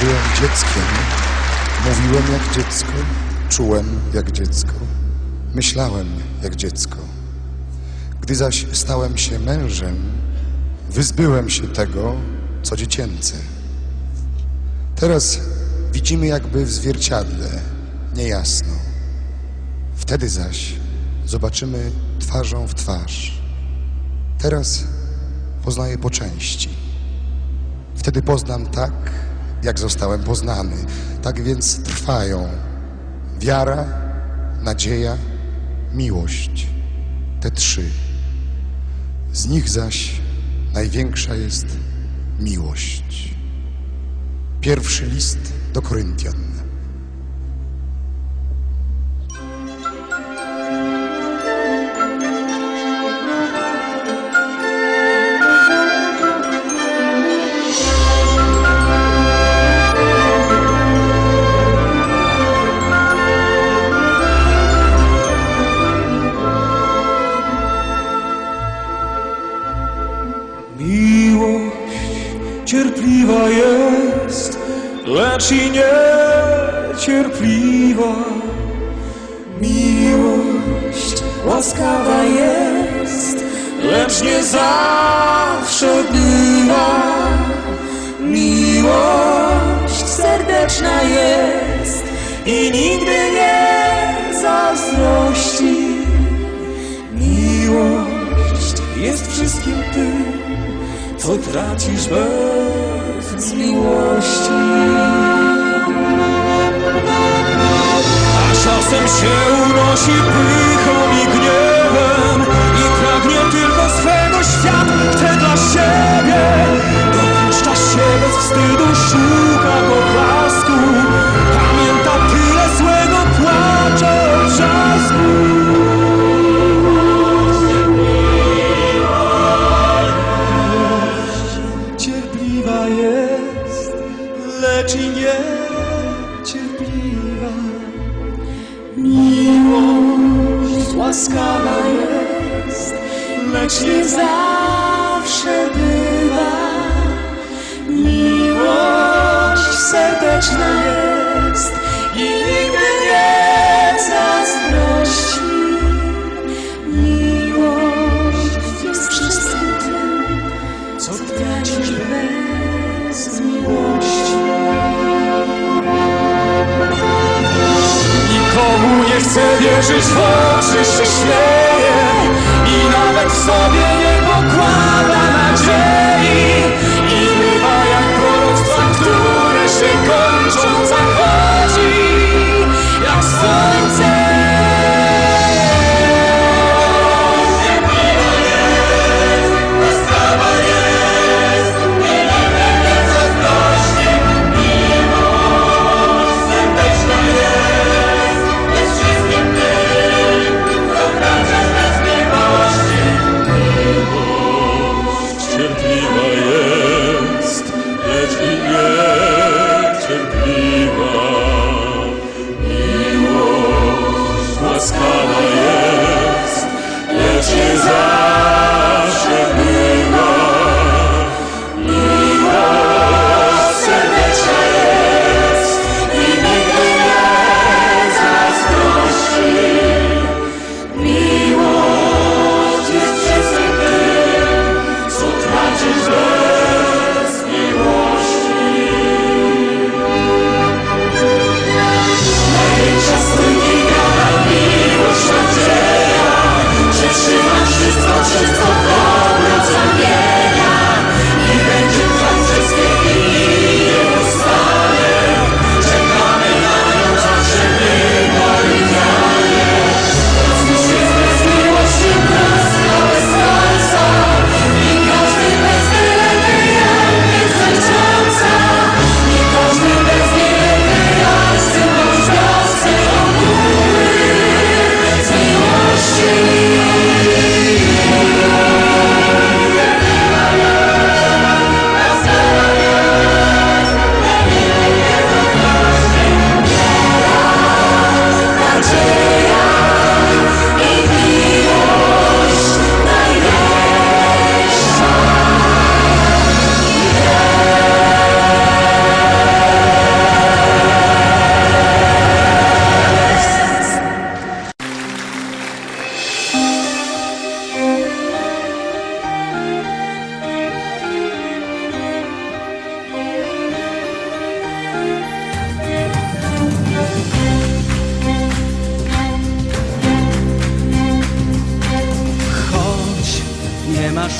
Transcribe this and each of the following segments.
byłem dzieckiem, mówiłem jak dziecko, czułem jak dziecko, myślałem jak dziecko. Gdy zaś stałem się mężem, wyzbyłem się tego, co dziecięce. Teraz widzimy jakby w zwierciadle, niejasno. Wtedy zaś zobaczymy twarzą w twarz. Teraz poznaję po części. Wtedy poznam tak, jak zostałem poznany. Tak więc trwają wiara, nadzieja, miłość. Te trzy. Z nich zaś największa jest miłość. Pierwszy list do Koryntian. Cierpliwa jest, lecz i niecierpliwa. Miłość łaskawa jest, lecz nie zawsze bywa. Miłość serdeczna jest i nigdy nie zazdrości. Miłość jest wszystkim tym, co tracisz bez miłości. A czasem się unosi pychą i gniewem łaskawa jest, lecz nie zawsze bywa. Miłość serdeczna jest i nigdy nie wierzyć w oczy, się śmieje i nawet sobie Amen.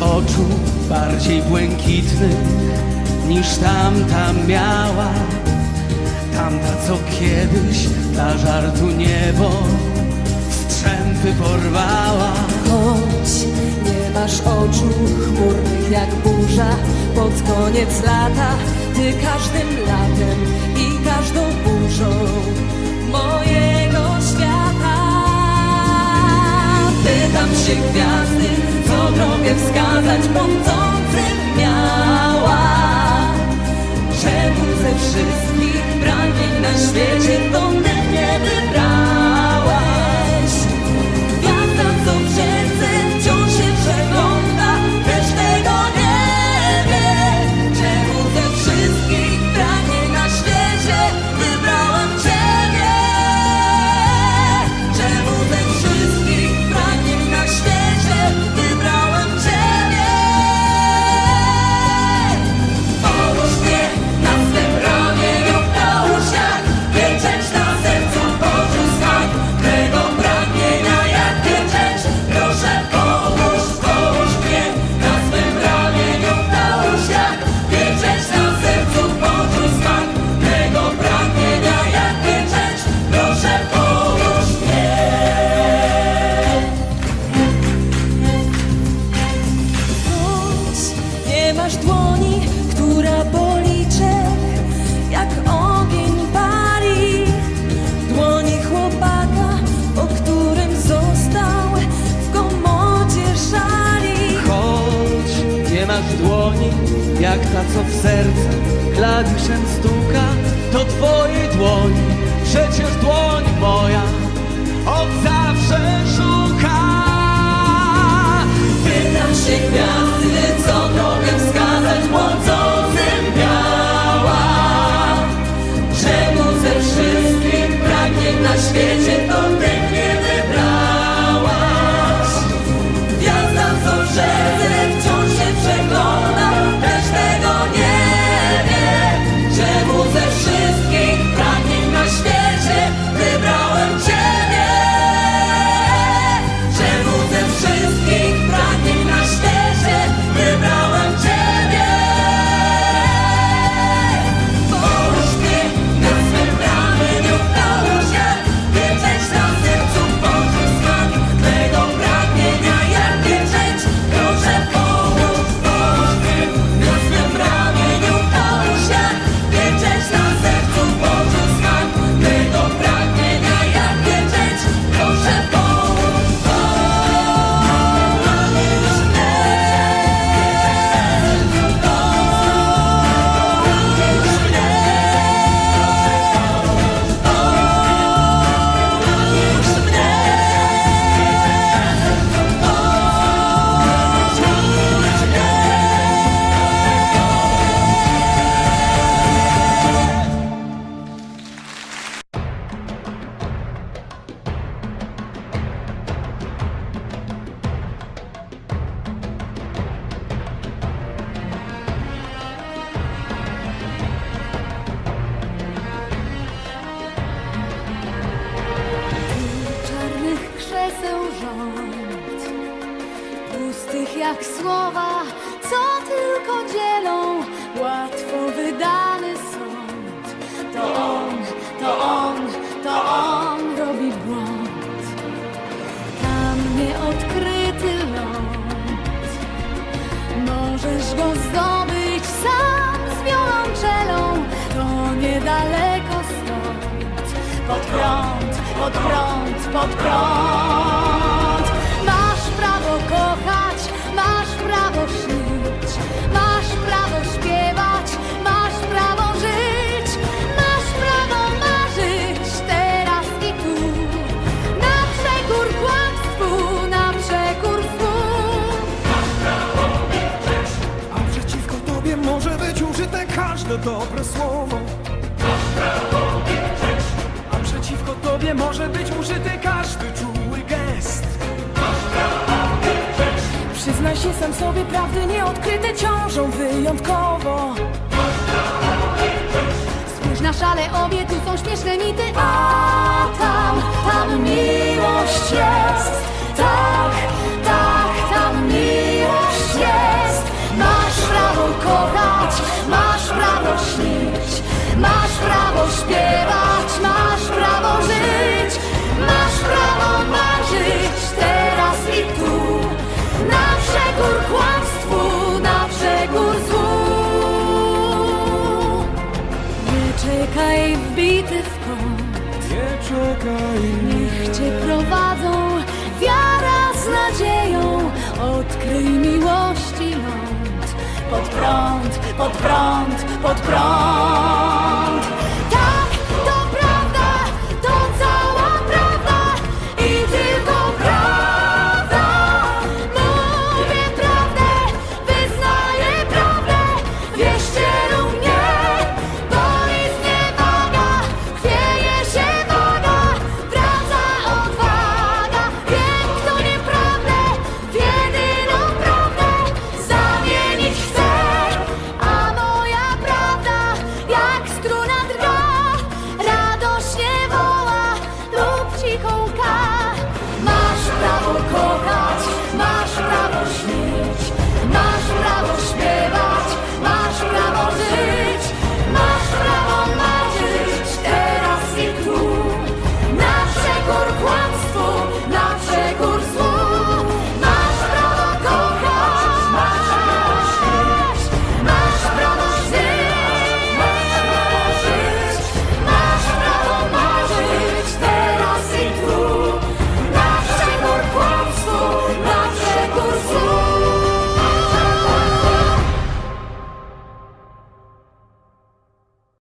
Oczu bardziej błękitnych niż tamta miała. Tamta, co kiedyś dla żartu niebo strzępy porwała. Choć nie masz oczu chmurnych jak burza Pod koniec lata Ty każdym latem i każdą burzą Mojego świata Pytam się gwiazdy, co drogę wskazać Błądzącym miała. Czemu ze wszystkich pragnień na świecie To ty mnie wybrałaś masz dłoni, która policzę, jak ogień pali. Dłoni chłopaka, po którym został w komodzie szali. Choć nie masz dłoni, jak ta co w serce klawiszem stuka, to twojej dłoni, go zdobyć sam z wiolonczelą, to niedaleko stąd. Pod prąd, pod prąd, pod prąd. Każde dobre słowo. A przeciwko tobie może być użyty każdy czuły gest. Przyznaj się sam sobie, prawdy nieodkryte ciążą wyjątkowo. Spójrz na szale, obie tu są śmieszne mity, a tam, tam miłość czekaj wbity w kąt. Nie czekaj. Niech cię prowadzą wiara z nadzieją. Odkryj miłości ląd. Pod prąd, pod prąd, pod prąd